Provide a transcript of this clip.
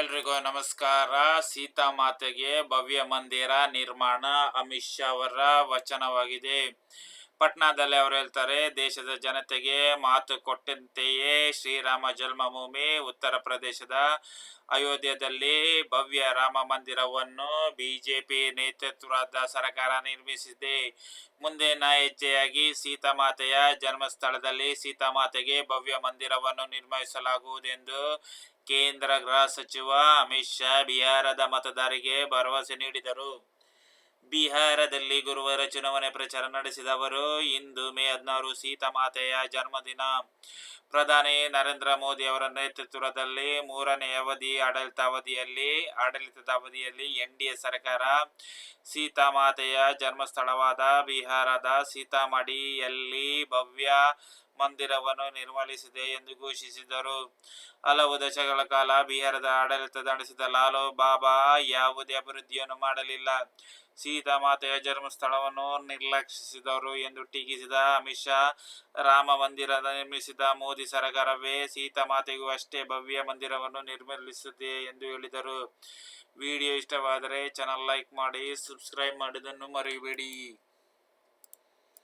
ಎಲ್ರಿಗೂ ನಮಸ್ಕಾರ. ಸೀತಾ ಮಾತೆಗೆ ಭವ್ಯ ಮಂದಿರ ನಿರ್ಮಾಣ ಅಮಿತ್ ಶಾ ಅವರ ವಚನವಾಗಿದೆ. ಪಟ್ನಾದಲ್ಲಿ ಅವರು ಹೇಳ್ತಾರೆ, ದೇಶದ ಜನತೆಗೆ ಮಾತು ಕೊಟ್ಟಂತೆಯೇ ಶ್ರೀರಾಮ ಜನ್ಮಭೂಮಿ ಉತ್ತರ ಪ್ರದೇಶದ ಅಯೋಧ್ಯೆಯಲ್ಲಿ ಭವ್ಯ ರಾಮ ಮಂದಿರವನ್ನು ಬಿಜೆಪಿ ನೇತೃತ್ವದ ಸರ್ಕಾರ ನಿರ್ಮಿಸಿದೆ. ಮುಂದಿನ ಹೆಜ್ಜೆಯಾಗಿ ಸೀತಾಮಾತೆಯ ಜನ್ಮಸ್ಥಳದಲ್ಲಿ ಸೀತಾಮಾತೆಗೆ ಭವ್ಯ ಮಂದಿರವನ್ನು ನಿರ್ಮಿಸಲಾಗುವುದೆಂದು ಕೇಂದ್ರ ಗೃಹ ಸಚಿವ ಅಮಿತ್ ಶಾ ಬಿಹಾರದ ಮತದಾರರಿಗೆ ಭರವಸೆ ನೀಡಿದರು. ಬಿಹಾರದಲ್ಲಿ ಗುರುವಾರ ಚುನಾವಣೆ ಪ್ರಚಾರ ನಡೆಸಿದ ಅವರು ಇಂದು ಮೇ ಹದಿನಾರು ಸೀತಾಮಾತೆಯ ಜನ್ಮದಿನ. ಪ್ರಧಾನಿ ನರೇಂದ್ರ ಮೋದಿ ಅವರ ನೇತೃತ್ವದಲ್ಲಿ ಮೂರನೇ ಅವಧಿ ಆಡಳಿತಾವಧಿಯಲ್ಲಿ ಆಡಳಿತದ ಅವಧಿಯಲ್ಲಿ ಎನ್ ಡಿ ಎ ಸರ್ಕಾರ ಸೀತಾಮಾತೆಯ ಜನ್ಮಸ್ಥಳವಾದ ಬಿಹಾರದ ಸೀತಾಮಡಿಯಲ್ಲಿ ಭವ್ಯ ಮಂದಿರವನ್ನು ನಿರ್ಮಿಸಿದೆ ಎಂದು ಘೋಷಿಸಿದರು. ಹಲವು ದಶಕಗಳ ಕಾಲ ಬಿಹಾರದ ಆಡಳಿತ ನಡೆಸಿದ ಲಾಲು ಬಾಬಾ ಯಾವುದೇ ಅಭಿವೃದ್ಧಿಯನ್ನು ಮಾಡಲಿಲ್ಲ. ಸೀತಾ ಮಾತೆಯ ಜನ್ಮಸ್ಥಳವನ್ನು ನಿರ್ಲಕ್ಷಿಸಿದರು ಎಂದು ಟೀಕಿಸಿದ ಅಮಿತ್ ಶಾ, ರಾಮ ಮಂದಿರ ನಿರ್ಮಿಸಿದ ಮೋದಿ ಸರ್ಕಾರವೇ ಸೀತಾಮಾತೆಗೂ ಅಷ್ಟೇ ಭವ್ಯ ಮಂದಿರವನ್ನು ನಿರ್ಮಿಸಿದೆ ಎಂದು ಹೇಳಿದರು. ವಿಡಿಯೋ ಇಷ್ಟವಾದರೆ ಚಾನಲ್ ಲೈಕ್ ಮಾಡಿ ಸಬ್ಸ್ಕ್ರೈಬ್ ಮಾಡಿದನ್ನು ಮರೆಯಬೇಡಿ